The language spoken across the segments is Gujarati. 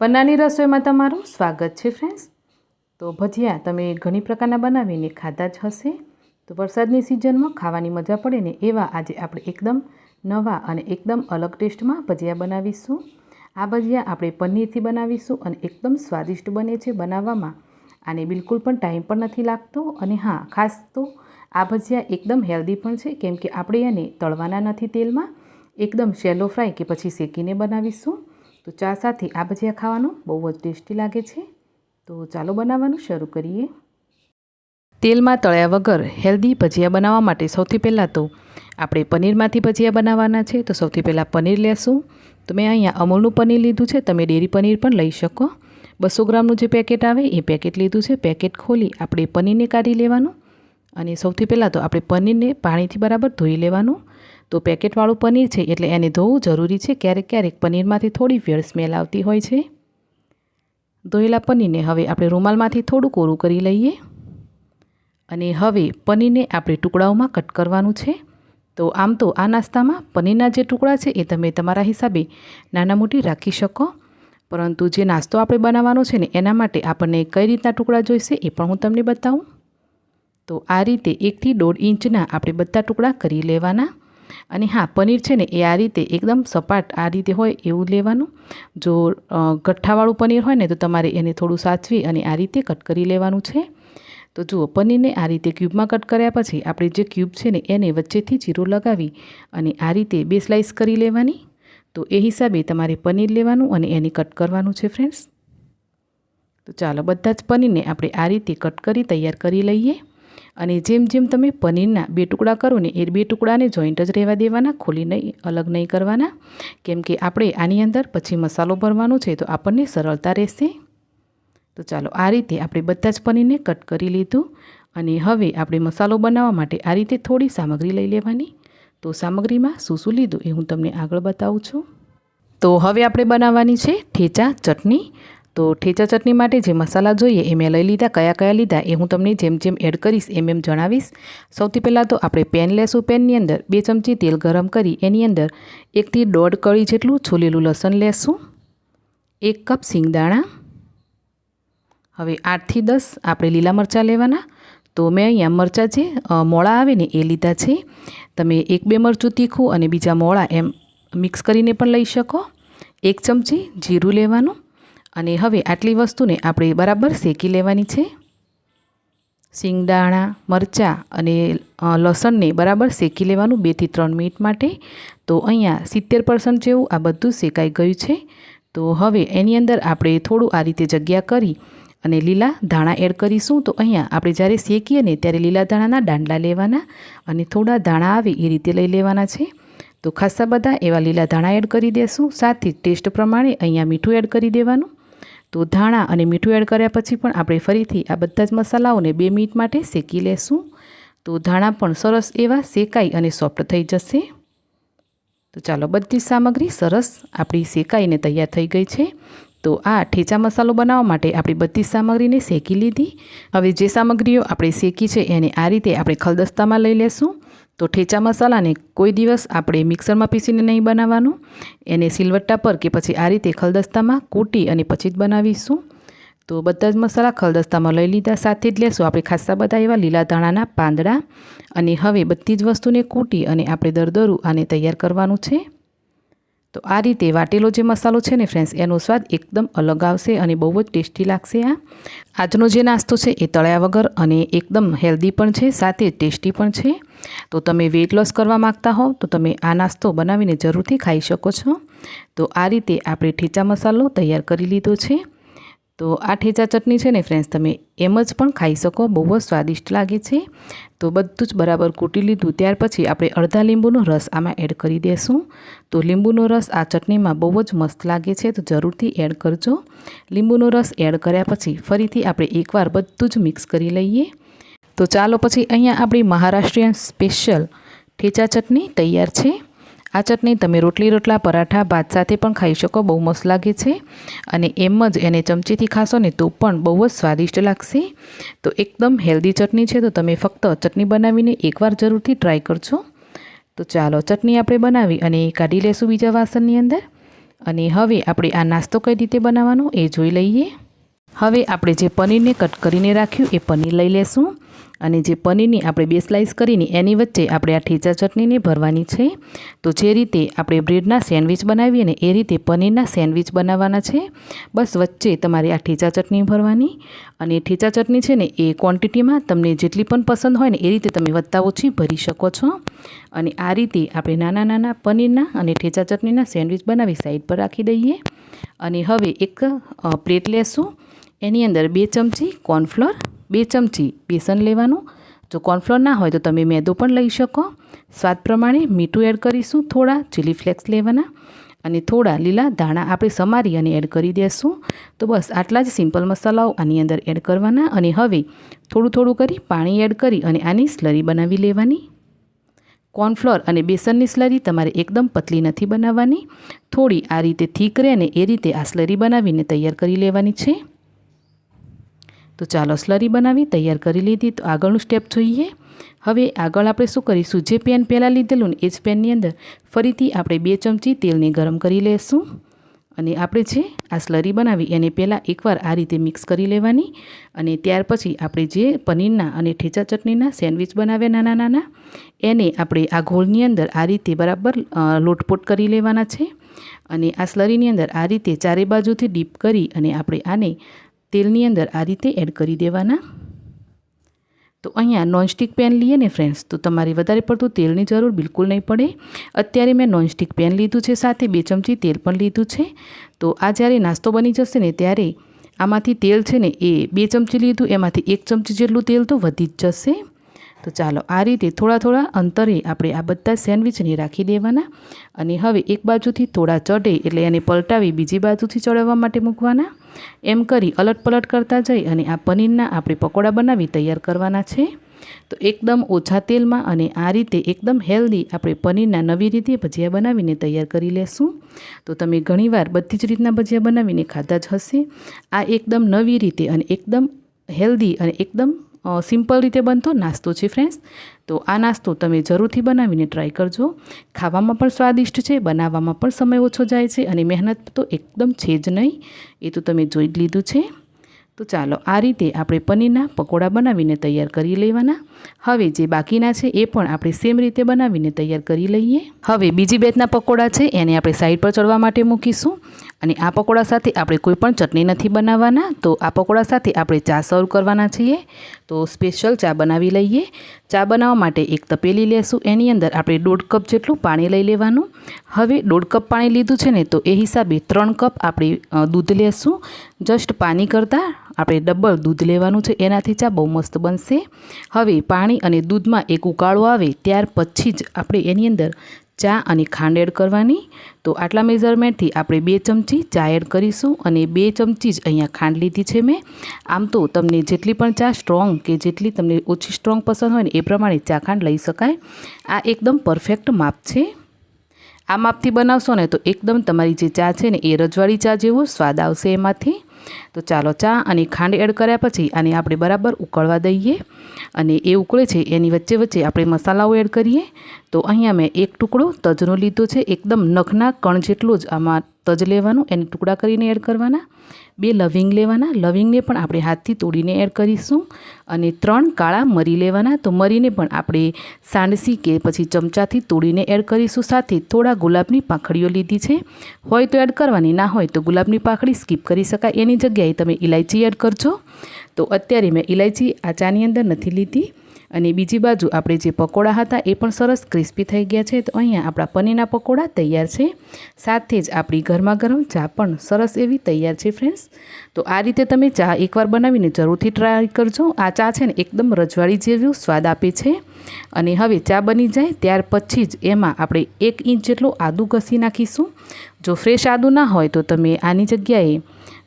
પન્નાની રસોઈમાં તમારું સ્વાગત છે ફ્રેન્ડ્સ તો ભજીયા તમે ઘણી પ્રકારના બનાવીને ખાધા જ હશે. તો વરસાદની સિઝનમાં ખાવાની મજા પડે ને એવા આજે આપણે એકદમ નવા અને એકદમ અલગ ટેસ્ટમાં ભજીયા બનાવીશું. આ ભજીયા આપણે પનીરથી બનાવીશું અને એકદમ સ્વાદિષ્ટ બને છે બનાવવામાં. આને બિલકુલ પણ ટાઈમ પણ નથી લાગતો અને હા, ખાસ તો આ ભજીયા એકદમ હેલ્ધી પણ છે, કેમ કે આપણે એને તળવાના નથી તેલમાં. એકદમ શેલો ફ્રાય કે પછી શેકીને બનાવીશું. તો ચા સાથે આ ભજીયા ખાવાનું બહુ જ ટેસ્ટી લાગે છે. તો ચાલો બનાવવાનું શરૂ કરીએ. તેલમાં તળ્યા વગર હેલ્ધી ભજીયા બનાવવા માટે સૌથી પહેલાં તો આપણે પનીરમાંથી ભજીયા બનાવવાના છે. તો સૌથી પહેલાં પનીર લેશું. તો મેં અહીંયા અમૂલનું પનીર લીધું છે. તમે ડેરી પનીર પણ લઈ શકો. બસો ગ્રામનું જે પેકેટ આવે એ પેકેટ લીધું છે. પેકેટ ખોલી આપણે પનીરને કાઢી લેવાનું. અને સૌથી પહેલાં તો આપણે પનીરને પાણીથી બરાબર ધોઈ લેવાનું. તો પેકેટવાળું પનીર છે એટલે એને ધોવું જરૂરી છે. ક્યારેક ક્યારેક પનીરમાંથી થોડી વેળ સ્મેલ આવતી હોય છે. ધોયેલા પનીરને હવે આપણે રૂમાલમાંથી થોડું કોરું કરી લઈએ. અને હવે પનીરને આપણે ટુકડાઓમાં કટ કરવાનું છે. તો આમ તો આ નાસ્તામાં પનીરના જે ટુકડા છે એ તમે તમારા હિસાબે નાના મોટી રાખી શકો. પરંતુ જે નાસ્તો આપણે બનાવવાનો છે ને એના માટે આપણને કઈ રીતના ટુકડા જોઈશે એ પણ હું તમને બતાવું. તો આ રીતે એકથી દોઢ ઇંચના આપણે બધા ટુકડા કરી લેવાના. અને હા, પનીર છે ને, એ આ રીતે એકદમ સપાટ આ રીતે હોય એવું લેવાનું. જો ગઠ્ઠાવાળું પનીર હોય ને, તો તમારે એને થોડું સાચવી અને આ રીતે કટ કરી લેવાનું છે. તો જુઓ, પનીરને આ રીતે ક્યુબમાં કટ કર્યા પછી આપણે જે ક્યુબ છે ને, એને વચ્ચેથી જીરું લગાવી અને આ રીતે બે સ્લાઇસ કરી લેવાની. તો એ હિસાબે તમારે પનીર લેવાનું અને એને કટ કરવાનું છે, ફ્રેન્ડ્સ. તો ચાલો, બધા જ પનીરને આપણે આ રીતે કટ કરી તૈયાર કરી લઈએ. અને જેમ જેમ તમે પનીરના બે ટુકડા કરો ને એ બે ટુકડાને જોઈન્ટ જ રહેવા દેવાના, ખોલી નહીં, અલગ નહીં કરવાના. કેમ કે આપણે આની અંદર પછી મસાલો ભરવાનો છે તો આપણને સરળતા રહેશે. તો ચાલો આ રીતે આપણે બધા જ પનીરને કટ કરી લીધું અને હવે આપણે મસાલો બનાવવા માટે આ રીતે થોડી સામગ્રી લઈ લેવાની. તો સામગ્રીમાં શું શું લીધું એ હું તમને આગળ બતાવું છું. તો હવે આપણે બનાવવાની છે ઠેચા ચટણી. તો ઠેચા ચટણી માટે જે મસાલા જોઈએ એ મેં લઈ લીધા. કયા કયા લીધા એ હું તમને જેમ જેમ એડ કરીશ, એમ એમ જણાવીશ. સૌથી પહેલાં તો આપણે પેન લેશું પેનની અંદર. બે ચમચી તેલ ગરમ કરી એની અંદર એકથી દોઢ કળી જેટલું છોલેલું લસણ લેશું. એક કપ સિંગદાણા. હવે આઠથી દસ આપણે લીલા મરચાં લેવાના. તો મેં અહીંયા મરચાં જે મોળા આવે ને એ લીધા છે. તમે એક બે મરચું તીખું અને બીજા મોળા એમ મિક્સ કરીને પણ લઈ શકો. એક ચમચી જીરું લેવાનું. અને હવે આટલી વસ્તુને આપણે બરાબર શેકી લેવાની છે. સિંગદાણા મરચાં અને લસણને બરાબર શેકી લેવાનું બેથી ત્રણ મિનિટ માટે. તો અહીંયા સિત્તેર પર્સન્ટ જેવું આ બધું શેકાઈ ગયું છે. તો હવે એની અંદર આપણે થોડું આ રીતે જગ્યા કરી અને લીલા ધાણા એડ કરીશું. તો અહીંયા આપણે જ્યારે શેકીએ ને ત્યારે લીલા ધાણાના દાંડલા લેવાના અને થોડા ધાણા આવે એ રીતે લઈ લેવાના છે. તો ખાસા બધા એવા લીલા ધાણા એડ કરી દેશું. સાથે ટેસ્ટ પ્રમાણે અહીંયા મીઠું એડ કરી દેવાનું. તો ધાણા અને મીઠું એડ કર્યા પછી પણ આપણે ફરીથી આ બધા જ મસાલાઓને બે મિનિટ માટે શેકી લેશું. તો ધાણા પણ સરસ એવા શેકાઈ અને સોફ્ટ થઈ જશે. તો ચાલો બધી સામગ્રી સરસ આપણી શેકાઈને તૈયાર થઈ ગઈ છે. તો આ ઠેચા મસાલો બનાવવા માટે આપણી બધી સામગ્રીને શેકી લીધી. હવે જે સામગ્રીઓ આપણે શેકી છે એને આ રીતે આપણે ખલદસ્તામાં લઈ લેશું. તો ઠેચા મસાલાને કોઈ દિવસ આપણે મિક્સરમાં પીસીને નહીં બનાવવાનું. એને સિલવટ્ટા પર કે પછી આ રીતે ખલદસ્તામાં કૂટી અને પછી જ બનાવીશું. તો બધા જ મસાલા ખલદસ્તામાં લઈ લીધા, સાથે જ લેશું આપણે ખાસા બધા એવા લીલા ધાણાના પાંદડા. અને હવે બધી જ વસ્તુને કૂટી અને આપણે દરદરું આને તૈયાર કરવાનું છે. તો આ રીતે વાટેલો જે મસાલો છે ને ફ્રેન્ડ્સ એનો સ્વાદ એકદમ અલગ આવશે અને બહુ જ ટેસ્ટી લાગશે આ આજનો જે નાસ્તો છે એ તળ્યા વગર અને એકદમ હેલ્ધી પણ છે, સાથે ટેસ્ટી પણ છે. તો તમે વેઇટ લોસ કરવા માગતા હો, તો તમે આ નાસ્તો બનાવીને જરૂરથી ખાઈ શકો છો. તો આ રીતે આપણે ઠેચા મસાલો તૈયાર કરી લીધો છે. તો આ ઠેચા ચટણી છે ને ફ્રેન્ડ્સ તમે એમ જ પણ ખાઈ શકો. બહુ જ સ્વાદિષ્ટ લાગે છે. તો બધું જ બરાબર કૂટી લીધું. ત્યાર પછી આપણે અડધા લીંબુનો રસ આમાં એડ કરી દઈશું તો લીંબુનો રસ આ ચટણીમાં બહુ જ મસ્ત લાગે છે. તો જરૂરથી એડ કરજો. લીંબુનો રસ એડ કર્યા પછી ફરીથી આપણે એકવાર બધું જ મિક્સ કરી લઈએ. તો ચાલો પછી અહીંયા આપણી મહારાષ્ટ્રીયન સ્પેશિયલ ઠેચા ચટણી તૈયાર છે. આ ચટણી તમે રોટલી, રોટલા, પરાઠા, ભાત સાથે પણ ખાઈ શકો, બહુ મસ્ત લાગે છે. અને એમ જ એને ચમચીથી ખાશો ને તો પણ બહુ જ સ્વાદિષ્ટ લાગશે. તો એકદમ હેલ્ધી ચટણી છે, તો તમે ફક્ત ચટણી બનાવીને એકવાર જરૂરથી ટ્રાય કરજો. તો ચાલો ચટણી આપણે બનાવી અને કાઢી લેશું બીજા વાસણની અંદર. અને હવે આપણે આ નાસ્તો કઈ રીતે બનાવવાનો એ જોઈ લઈએ. હવે આપણે જે પનીરને કટ કરીને રાખ્યું એ પનીર લઈ લેશું. અને જે પનીરની આપણે બે સ્લાઈસ કરીને એની વચ્ચે આપણે આ ઠેચા ચટણીને ભરવાની છે. તો જે રીતે આપણે બ્રેડના સેન્ડવિચ બનાવીએ ને એ રીતે પનીરના સેન્ડવિચ બનાવવાના છે. બસ વચ્ચે તમારે આ ઠેચા ચટણી ભરવાની. અને ઠેચા ચટણી છે ને એ ક્વોન્ટિટીમાં તમને જેટલી પણ પસંદ હોય ને એ રીતે તમે વધતા ઓછી ભરી શકો છો. અને આ રીતે આપણે નાના નાના પનીરના અને ઠેચા ચટણીના સેન્ડવિચ બનાવી સાઈડ પર રાખી દઈએ. અને હવે એક પ્લેટ લેશું. એની અંદર બે ચમચી કોર્નફ્લોર, બે ચમચી બેસન લેવાનું. જો કોર્નફ્લોર ના હોય તો તમે મેદો પણ લઈ શકો. સ્વાદ પ્રમાણે મીઠું એડ કરીશું થોડા ચીલી ફ્લેક્સ લેવાના. અને થોડા લીલા ધાણા આપણે સમારી અને એડ કરી દઈશું તો બસ આટલા જ સિમ્પલ મસાલાઓ આની અંદર એડ કરવાના. અને હવે થોડું થોડું કરી પાણી એડ કરી અને આની સ્લરી બનાવી લેવાની. કોર્નફ્લોર અને બેસનની સ્લરી તમારે એકદમ પતલી નથી બનાવવાની. થોડી આ રીતે થીક રહે ને એ રીતે આ સ્લરી બનાવીને તૈયાર કરી લેવાની છે. તો ચાલો સ્લરી બનાવી તૈયાર કરી લીધી. તો આગળનું સ્ટેપ જોઈએ. હવે આગળ આપણે શું કરીશું? જે પેન પહેલાં લીધેલું ને એ જ પેનની અંદર ફરીથી આપણે બે ચમચી તેલને ગરમ કરી લઈશું અને આપણે જે આ સ્લરી બનાવી એને પહેલાં એકવાર આ રીતે મિક્સ કરી લેવાની. અને ત્યાર પછી આપણે જે પનીરના અને ઠેચા ચટણીના સેન્ડવિચ બનાવ્યા નાના નાના, એને આપણે આ ઘોળની અંદર આ રીતે બરાબર લોટપોટ કરી લેવાના છે. અને આ સ્લરીની અંદર આ રીતે ચારે બાજુથી ડીપ કરી અને આપણે આને તેલની અંદર આ રીતે એડ કરી દેવાના. તો અહીંયા નોનસ્ટિક પેન લઈએ ને ફ્રેન્ડ્સ, તો તમારે વધારે પડતું તેલની જરૂર બિલકુલ નહીં પડે. અત્યારે મેં નોનસ્ટિક પેન લીધું છે, સાથે બે ચમચી તેલ પણ લીધું છે. તો આ જ્યારે નાસ્તો બની જશે ને ત્યારે આમાંથી તેલ છે ને એ બે ચમચી લીધું, એમાંથી એક ચમચી જેટલું તેલ તો વધી જ જશે. તો ચાલો આ રીતે થોડા થોડા અંતરે આપણે આ બધા સેન્ડવિચને રાખી દેવાના અને હવે એક બાજુથી થોડા ચઢે એટલે એને પલટાવી બીજી બાજુથી ચડાવવા માટે મૂકવાના. એમ કરી અલટ પલટ કરતા જઈ અને આ પનીરના આપણે પકોડા બનાવી તૈયાર કરવાના છે. તો એકદમ ઓછા તેલમાં અને આ રીતે એકદમ હેલ્ધી આપણે પનીરના નવી રીતે ભજીયા બનાવીને તૈયાર કરી લેશું. તો તમે ઘણીવાર બધી જ રીતના ભજીયા બનાવીને ખાધા જ હશે. આ એકદમ નવી રીતે અને એકદમ હેલ્ધી અને એકદમ સિમ્પલ રીતે બનતો નાસ્તો છે ફ્રેન્ડ્સ તો આ નાસ્તો તમે જરૂરથી બનાવીને ટ્રાય કરજો. ખાવામાં પણ સ્વાદિષ્ટ છે, બનાવવામાં પણ સમય ઓછો જાય છે અને મહેનત તો એકદમ છે જ નહીં. એ તો તમે જોઈ જ લીધું છે. તો ચાલો, આ રીતે આપણે પનીરના પકોડા બનાવીને તૈયાર કરી લેવાના. હવે જે બાકીના છે એ પણ આપણે સેમ રીતે બનાવીને તૈયાર કરી લઈએ. હવે બીજી બેચના પકોડા છે, એને આપણે સાઈડ પર ચડવા માટે મૂકીશું. અને આ પકોડા સાથે આપણે કોઈ પણ ચટણી નથી બનાવવાના, તો આ પકોડા સાથે આપણે ચા સર્વ કરવાના છીએ. તો સ્પેશિયલ ચા બનાવી લઈએ. ચા બનાવવા માટે એક તપેલી લેશું, એની અંદર આપણે દોઢ કપ જેટલું પાણી લઈ લેવાનું. હવે દોઢ કપ પાણી લીધું છે ને, તો એ હિસાબે ત્રણ કપ આપણે દૂધ લેશું. જસ્ટ પાણી કરતાં આપણે ડબલ દૂધ લેવાનું છે, એનાથી ચા બહુ મસ્ત બનશે. હવે પાણી અને દૂધમાં એક ઉકાળો આવે, ત્યાર પછી જ આપણે એની અંદર ચા અને ખાંડ એડ કરવાની. તો આટલા મેઝરમેન્ટથી આપણે બે ચમચી ચા એડ કરીશું અને બે ચમચી જ અહીંયા ખાંડ લીધી છે મેં. આમ તો તમને જેટલી પણ ચા સ્ટ્રોંગ કે જેટલી તમને ઓછી સ્ટ્રોંગ પસંદ હોય ને એ પ્રમાણે ચા ખાંડ લઈ શકાય. આ એકદમ પરફેક્ટ માપ છે. આ માપથી બનાવશો ને તો એકદમ તમારી જે ચા છે ને એ રજવાડી ચા જેવો સ્વાદ આવશે એમાંથી. તો ચાલો ચા અને ખાંડ એડ કર્યા પછી આને આપણે બરાબર ઉકળવા દઈએ. અને એ ઉકળે છે, એની વચ્ચે વચ્ચે આપણે મસાલાઓ એડ કરીએ. તો અહીંયા મેં એક ટુકડો તજનો લીધો છે, એકદમ નખના કણ જેટલો જ આમાં તજ લેવાનું, એને ટુકડા કરીને એડ કરવાના. બે લવિંગ લેવાના, લવિંગને પણ આપણે હાથથી તોડીને એડ કરીશું. અને ત્રણ કાળા મરી લેવાના, તો મરીને પણ આપણે સાંડસી કે પછી ચમચાથી તોડીને એડ કરીશું. સાથે થોડા ગુલાબની પાંખડીઓ લીધી છે. હોય તો એડ કરવાની, ના હોય તો ગુલાબની પાંખડી સ્કીપ કરી શકાય. એની જગ્યાએ તમે ઇલાયચી એડ કરજો. તો અત્યારે મેં ઇલાયચી આ ચાની અંદર નથી લીધી. અને બીજી બાજુ આપણે જે પકોડા હતા એ પણ સરસ ક્રિસ્પી થઈ ગયા છે. તો અહીંયા આપણા પનીરના પકોડા તૈયાર છે. સાથે જ આપણી ગરમા ગરમ ચા પણ સરસ એવી તૈયાર છે ફ્રેન્ડ્સ તો આ રીતે તમે ચા એકવાર બનાવીને જરૂરથી ટ્રાય કરજો. આ ચા છે ને એકદમ રજવાડી જેવું સ્વાદ આપે છે. અને હવે ચા બની જાય ત્યાર પછી જ એમાં આપણે એક ઇંચ જેટલું આદું ઘસી નાખીશું. જો ફ્રેશ આદું ના હોય તો તમે આની જગ્યાએ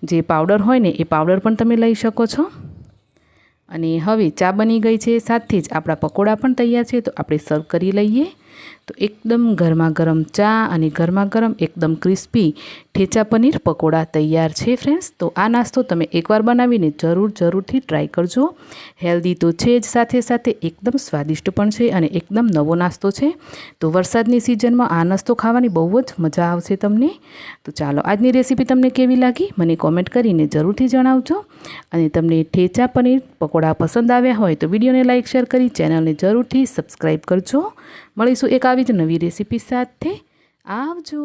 જે પાવડર હોય ને એ પાવડર પણ તમે લઈ શકો છો. અને હવે ચા બની ગઈ છે, સાથે જ આપણા પકોડા પણ તૈયાર છે, તો આપણે સર્વ કરી લઈએ. તો એકદમ ગરમા ગરમ ચા અને ગરમા ગરમ એકદમ ક્રિસ્પી ઠેચા પનીર પકોડા તૈયાર છે ફ્રેન્ડ્સ તો આ નાસ્તો તમે એકવાર બનાવીને જરૂર જરૂરથી ટ્રાય કરજો. હેલ્ધી તો છે જ, સાથે સાથે એકદમ સ્વાદિષ્ટ પણ છે અને એકદમ નવો નાસ્તો છે. તો વરસાદની સિઝનમાં આ નાસ્તો ખાવાની બહુ જ મજા આવશે તમને. તો ચાલો આજની રેસીપી તમને કેવી લાગી? મને કોમેન્ટ કરીને જરૂરથી જણાવજો. અને તમને ઠેચા પનીર પકોડા પસંદ આવ્યા હોય તો વિડીયોને લાઇક શેર કરી ચેનલને જરૂરથી સબસ્ક્રાઈબ કરજો. મળીશું એક આવી જ નવી રેસીપી સાથે. આવજો.